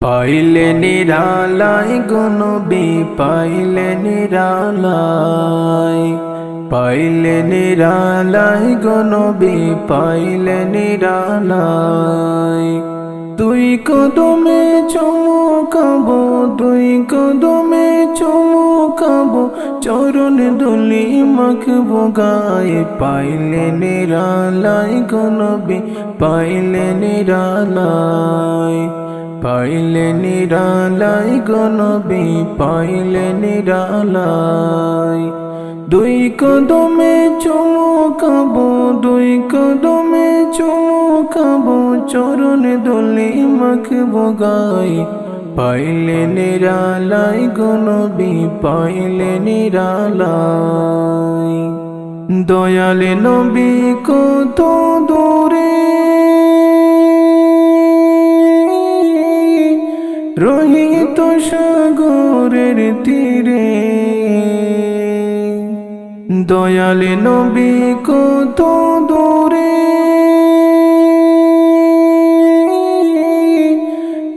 পাইলে নিরালাই গনবি পাইলে নিরালাই। পাইলে নিরালাই গনবি পাইলে নিরালাই। তুই কদমে চমকাবো তুই কদমে চমকাবো, চরণ দুলি মাখবো গায়ে। পাইলে নিরালাই গনবি পাইলে নিরালাই। পাইলে নিরালাই গনবি পাইলে নিরালাই। দুই কদমে চমকাবো দুই কদমে চমকাবো চরণ দোলে মাখবো গাই। পাইলে নিরালাই গনবি পাইলে নিরালাই। দয়ালে নবী কত দূরে দয়ালে নবী কত দূরে।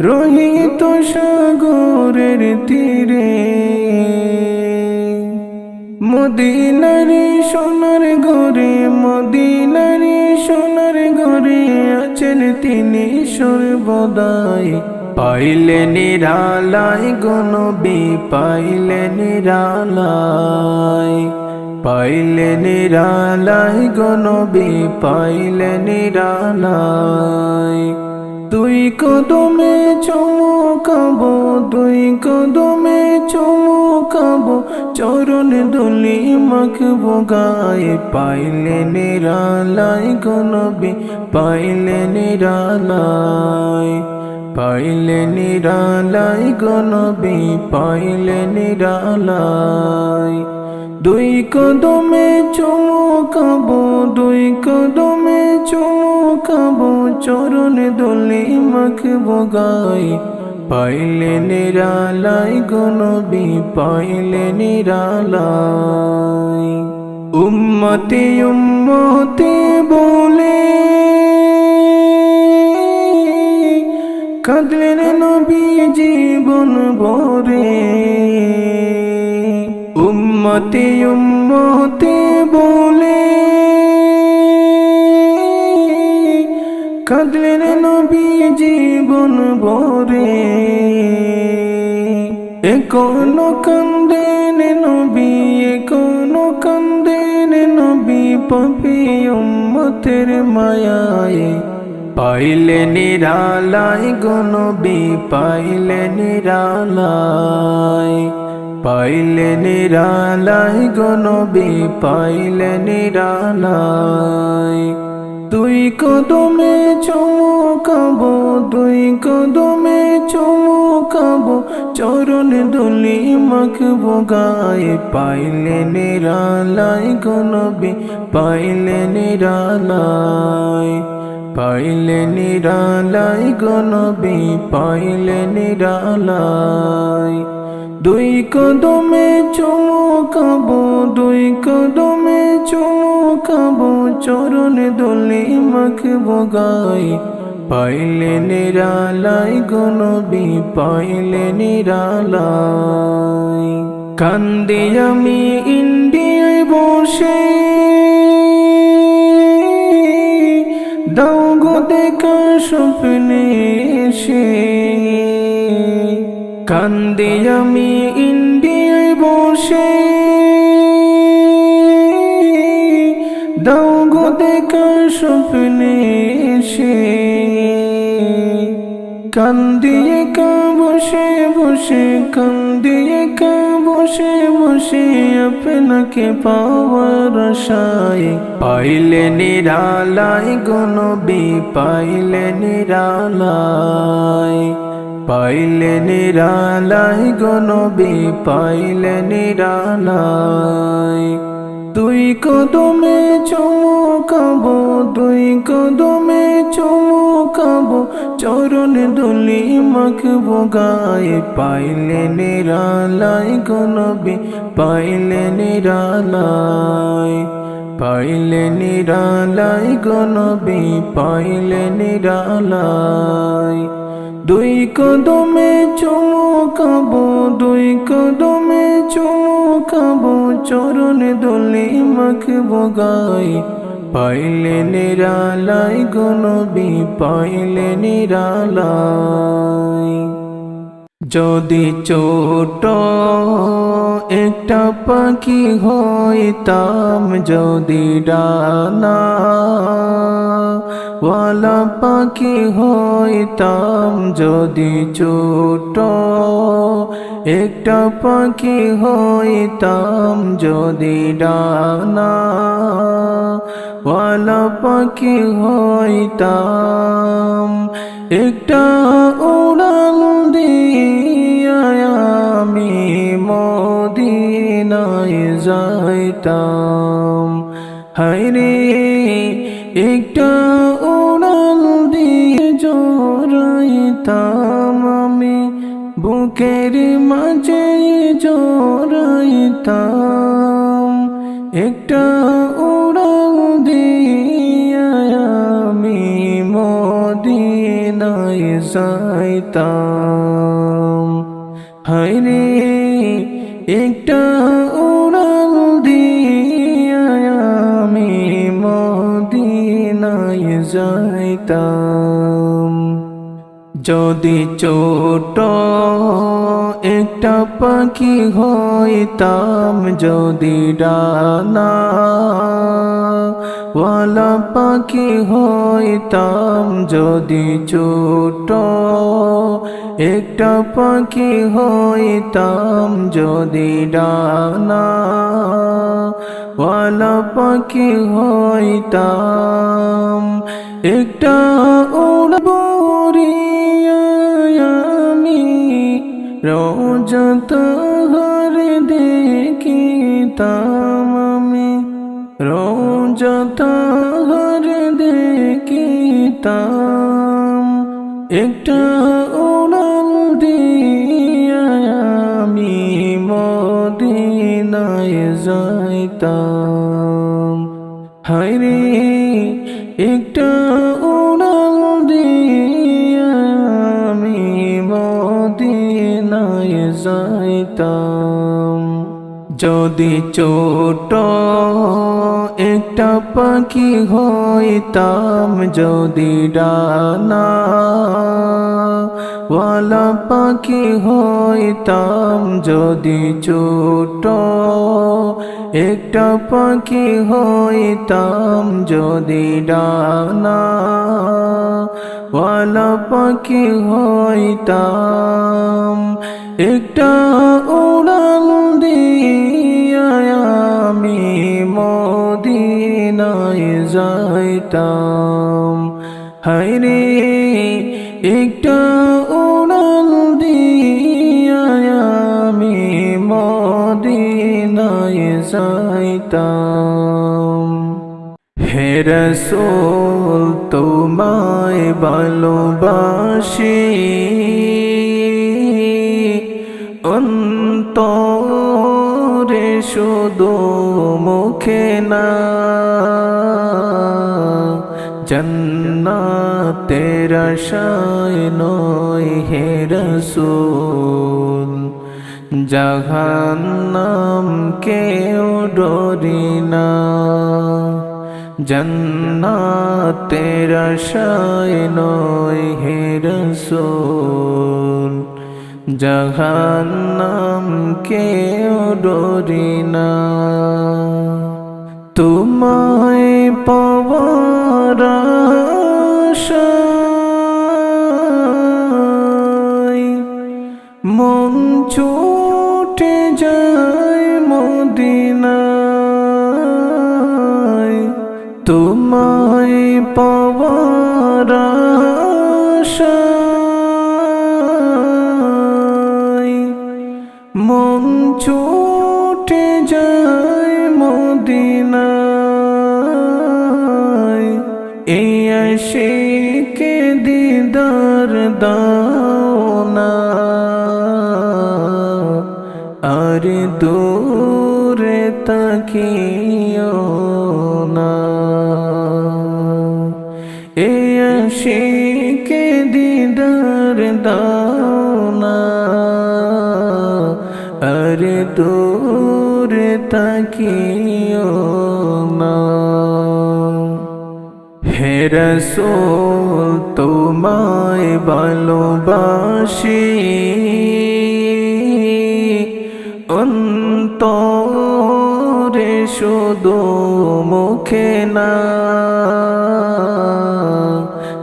রহিত সাগরের তীরে। মদিনারি সোনার ঘরে, মদিনারি সোনার ঘরে আছেন তিনি সর্বদাই। পাইলে নিরালাই গনবি পাইলে নিরালাই পাইলে নিরালাই গনবি, পাইলে নিরালাই। তুই কদমে চমকাবো তুই কদমে চমকাবো, চরণ দলি মাখবো গায়ে। পাইলে নিরালাই গনবি, পাইলে নিরালাই। পাইলে নিরালাই গনবি, পাইলে নিরালাই। দুই কদমে চমকাবো দুই কদমে চমকাবো চরণ দোলে মাখবো গাই। পাইলে নিরালাই গনবি পাইলে নিরালাই। উম্মতে উম্মতে বলে, কাঁদলেন নবী জীবন ভরে। উম্মতে উম্মতে বলে। কাঁদলেন নবী জীবন ভরে। এখনও কান্দেন নবী এখনও কান্দেন নবী, পাপি উম্মতের মায়ায়। পাইলে নিরালাই গনবি পাইলে নিরালাই পাইলে নিরালাই গনবি পাইলে নিরালাই। তুই কদমে চমকাবো তুই কদমে চমকাবো, চরণ দলি মাখবো গায়ে। পাইলে নিরালাই গনবি পাইলে নিরালাই। পাইলে নিরালাই গনবি পাইলে নিরালাই। দুই কদমে চমকাবো, দুই কদমে চমকাবো, চরণ দোলে মাখবো গাই। পাইলে নিরালাই গনবি পাইলে নিরালাই। কান্দি আমি ইন্ডিয়ায় বসে। দাও গো দেখা স্বপ্নে এসে। কান্দি আমি ইন্ডিয়ায় বসে। দাও গো দেখা স্বপ্নে এসে। কান্দিয়ে কা বসে বসে, কান্দিয়ে কা বসে বসে, আপনাকে পাওয়ার আশায়। পাইলে নিরালাই গনবি পাইলে নিরালাই পাইলে নিরালাই গনবি পাইলে নিরালাই। তুই কদমে চমকাবো তুই কদমে চমকাবো চরণ দলি মাখবো গায়ে। পাইলে নিরালাই গনবি পাইলে নিরালাই। পাইলে নিরালাই গনবি পাইলে নিরালাই। দুই কদমে চুমুকাবো দুই কদমে চুমুকাবো চরণ দোলে মাখবো গাই। পাইলে নিরালাই গনবি, পাইলে নিরালাই। যদি ছোট একটা পাখি হইতাম, যদি ডানা ওয়ালা পাখি হইতাম যদি ছোট। একটা পাখি হইতাম যদি ডানা। ওয়ালা পাখি হইতাম, একটা উড়াল দিয়া আমি মদিনায় যাইতাম। মদিনায় যাইতাম হাইরে একটা উড়াল দিয়ে আমি মদিনায় যাইতাম। যদি ছোট একটা পাখি হইতাম, যদি ডানা ওয়ালা পাখি হইতাম যদি ছোট, একটা পাখি হইতাম যদি ডানা। ওয়ালা পাখি হইতাম, একটা উড়বরিয়া আমি রোজত ঘর দেখিতাম। রোজত ঘর দেখিতাম। একটা উড়াল দিয়া আমি মদিনায় যাইতাম। হাইরে একটা উড়াল দিয়া আমি মদিনায় যাইতাম। যদি ছোট একটা পাখি হইতাম যদি ডানা। ওয়ালা পাখি হইতাম যদি ছোট। একটা পাখি হইতাম যদি ডানা। ওয়ালা পাখি হইতাম, একটা উড়াল দিয়া আমি মদিনায় যাইতাম। হাইরে একটা উড়াল দিয়া আমি মদিনায় যাইতাম। হে রসুল, তোমায় ভালোবাসি। অন্তরে শুধু মুখে না জন্নাতের আশায় নয় হে রসুল। জাহান্নাম কেউ ডরি না। জন্নাতের আশায় নয় হে রসুল। জাহান্নাম কেউ ডরি না। তোমায় পাওয়ার মন ছুটে যায় মদিনায়। তোমায় পাওয়ার মন ছুটে দিদার দাও না আর দূরে তাকিও না এ আশিকে দিদার দাও না আর দূর হে রসুল, তোমায় ভালোবাসি। অন্তরে শুধু মুখে না,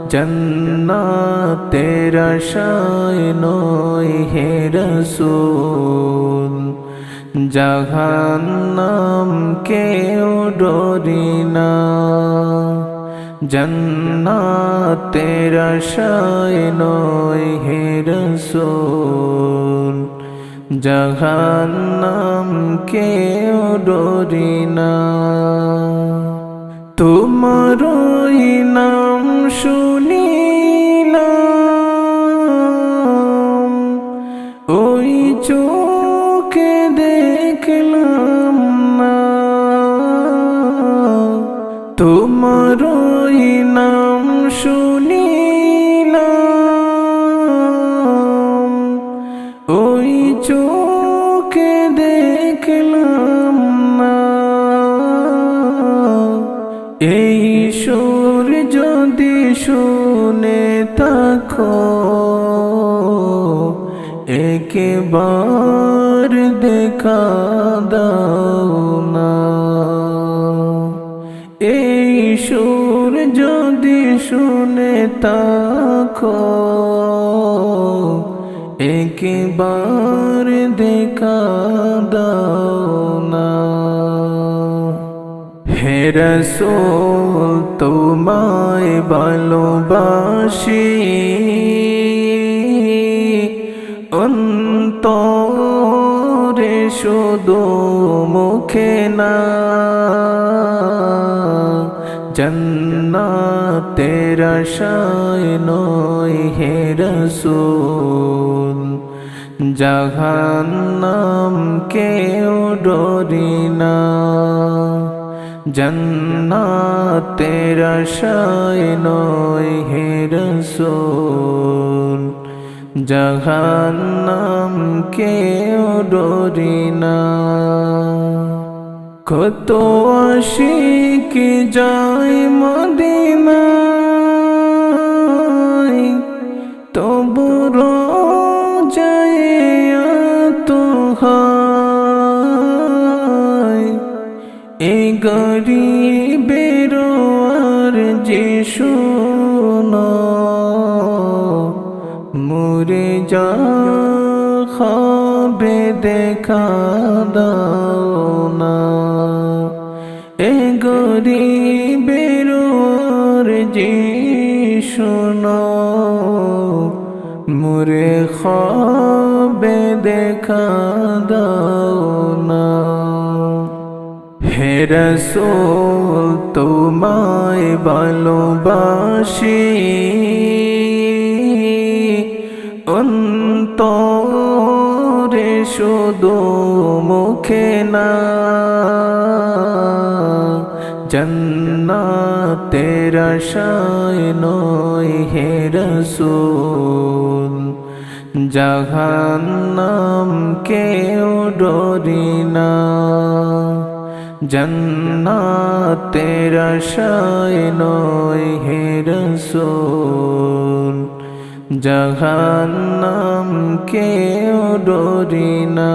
জন্নাতের আশায় নয় হে রসুল। জাহান্নাম কেউ ডরি না। জন্নাতের আশায় নয় হে রসুল। জাহান্নাম কেউ ডরি না। তোমার নাম শুনিলাম। ওই চোখে দেখলাম না। তোমার একবার দেখা দাও না এই সুর যদি শুনে থাকো একবার দেখা দাও না হে রসুল তোমায় ভালোবাসি অন্তরে শুধু মুখে না, জন্নাতের আশায় নয় হে রসুল জাহান্নাম কেউ ডরি না, জন্নাতের আশায় নয় হে রসুল। জাহান্নাম কেউ ডরি না। কত আশিক যায় মদিনায়, তবু যায় তো এই গরিবের আর যে মুরে যা খাবে দেখা দাও না। এ গরিবের যে শোনো, মুরে খাবে দেখা দাও না। হে রসুল, তোমায় ভালোবাসি। অন্তরে শুধু মুখে না, জন্নাতের আশায় নয় হে রসুল জাহান্নাম কেউ ডরি না, জন্নাতের আশায় নয় হে রসুল। জাহান্নাম কেউ ডরি না